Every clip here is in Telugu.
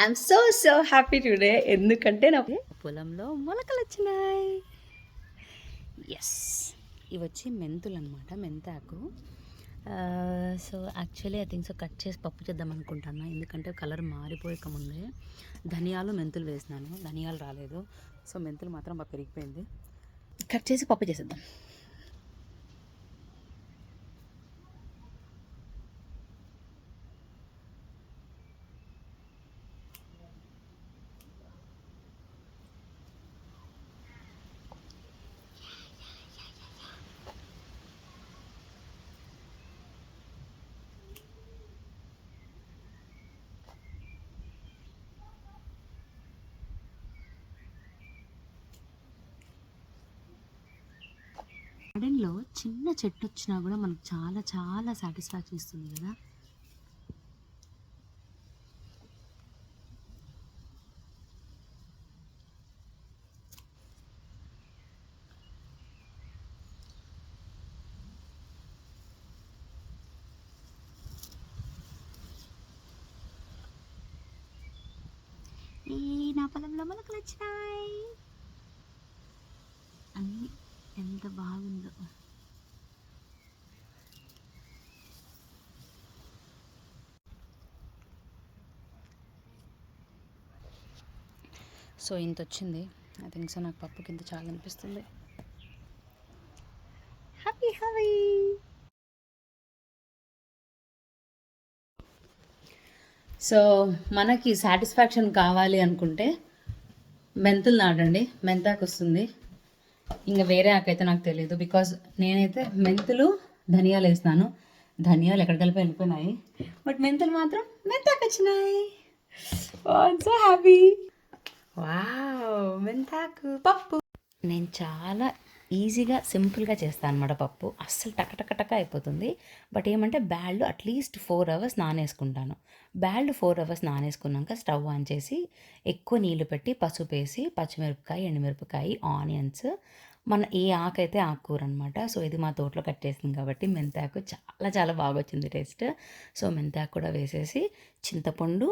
I'm so so happy today ఎందుకంటే నా పొలంలో మొలకలు వచ్చినాయి. ఎస్ ఇవి వచ్చి మెంతులు అనమాట మెంతాకు so actually I think so cut చేసి పప్పు చేద్దాం అనుకుంటున్నా. ఎందుకంటే కలర్ మారిపోయక ముందే ధనియాలు మెంతులు వేసినాను. ధనియాలు రాలేదు. సో మెంతులు మాత్రం బాగా పెరిగిపోయింది. కట్ చేసి పప్పు చేసేద్దాం. గార్డెన్లో చిన్న చెట్టు వచ్చినా కూడా మనకు చాలా చాలా సాటిస్ఫాక్షన్ ఇస్తుంది కదా. నా పొలంలో మొలకలు వచ్చినాయి. ఎంత బాగుందో. సో ఇంత వచ్చింది ఐ థింక్ సో నాకు పప్పుకి ఇంత చాలా అనిపిస్తుంది. హ్యాపీ హ్యాపీ సో మనకి సాటిస్ఫాక్షన్ కావాలి అనుకుంటే మెంతులు నాటండి. మెంతాకు వస్తుంది. ఇంకా వేరే ఆకైతే నాకు తెలియదు బికాజ్ నేనైతే మెంతులు ధనియాలు వేసినాను. ధనియాలు ఎక్కడికి కలిపి వెళ్ళిపోయినాయి. బట్ మెంతులు మాత్రం మెంతాకు వచ్చినాయి సో oh, హ్యాపీ వావ్ మెంతాకు పప్పు. నేను చాలా ఈజీగా సింపుల్గా చేస్తాను అనమాట పప్పు. అస్సలు టక టక టక అయిపోతుంది. బట్ ఏమంటే బ్యాళ్ళు అట్లీస్ట్ ఫోర్ అవర్స్ నానేసుకుంటాను. బ్యాళ్ళు ఫోర్ అవర్స్ నానేసుకున్నాక స్టవ్ ఆన్ చేసి ఎక్కువ నీళ్ళు పెట్టి పసుపు వేసి పచ్చిమిరపకాయ ఎండుమిరపకాయ ఆనియన్స్ మన ఏ ఆకైతే ఆకుకూర అనమాట సో ఇది మా తోటలో కట్టేసింది కాబట్టి మెంతాకు చాలా చాలా బాగా వచ్చింది టేస్ట్. సో మెంతాకు కూడా వేసేసి చింతపండు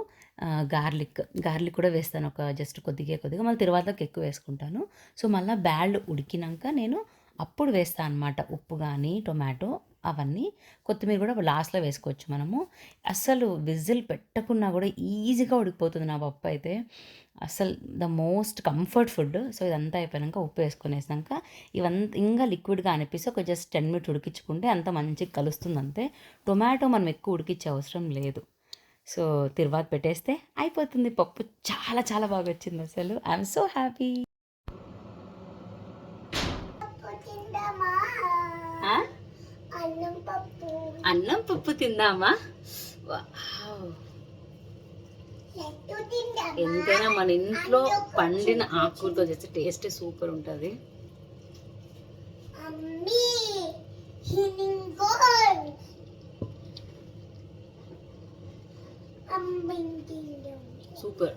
గార్లిక్ గార్లిక్ కూడా వేస్తాను ఒక జస్ట్ కొద్దిగా కొద్దిగా. మళ్ళీ తర్వాతకి ఎక్కువ వేసుకుంటాను. సో మళ్ళీ బ్యాళ్ళు ఉడికినాక నేను అప్పుడు వేస్తాను అనమాట ఉప్పు కానీ టొమాటో అవన్నీ కొత్తిమీర కూడా లాస్ట్లో వేసుకోవచ్చు మనము. అసలు విజిల్ పెట్టకున్నా కూడా ఈజీగా ఉడికిపోతుంది నా పప్పు అయితే. అసలు the most comfort food. So ఇదంతా అయిపోయాక ఉప్పు వేసుకునేసాక ఇవంతా ఇంకా లిక్విడ్గా అనిపిస్తే ఒక జస్ట్ టెన్ మినిట్ ఉడికించుకుంటే అంత మంచిగా కలుస్తుంది అంతే. టొమాటో మనం ఎక్కువ ఉడికించే అవసరం లేదు. సో తిరువాత పెట్టేస్తే అయిపోతుంది పప్పు. చాలా చాలా బాగా వచ్చింది అసలు. ఐఎమ్ సో హ్యాపీ అన్నం పప్పు అన్నం పప్పు తిందామా? ఎంతైనా మన ఇంట్లో పండిన ఆకుకూరతో చేస్తే టేస్ట్ సూపర్. ఉంటుంది సూపర్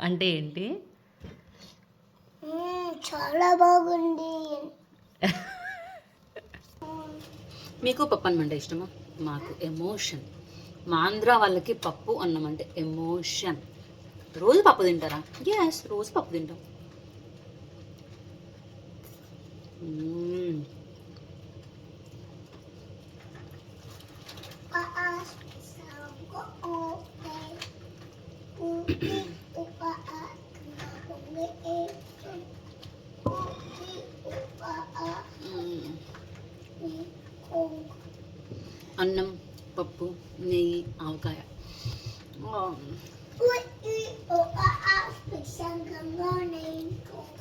అంటే ఏంటి? చాలా బాగుంది. మీకు పప్పు అన్నం అంటే ఇష్టమా? మాకు ఎమోషన్. మా ఆంధ్ర వాళ్ళకి పప్పు అన్నం అంటే ఎమోషన్. రోజు పప్పు తింటారా? ఎస్ రోజు పప్పు తింటాం. అన్నం పప్పు నెయ్యి ఆవకాయ ఆ, Ui, o a a, pisang kang ngonay ko. Ui, o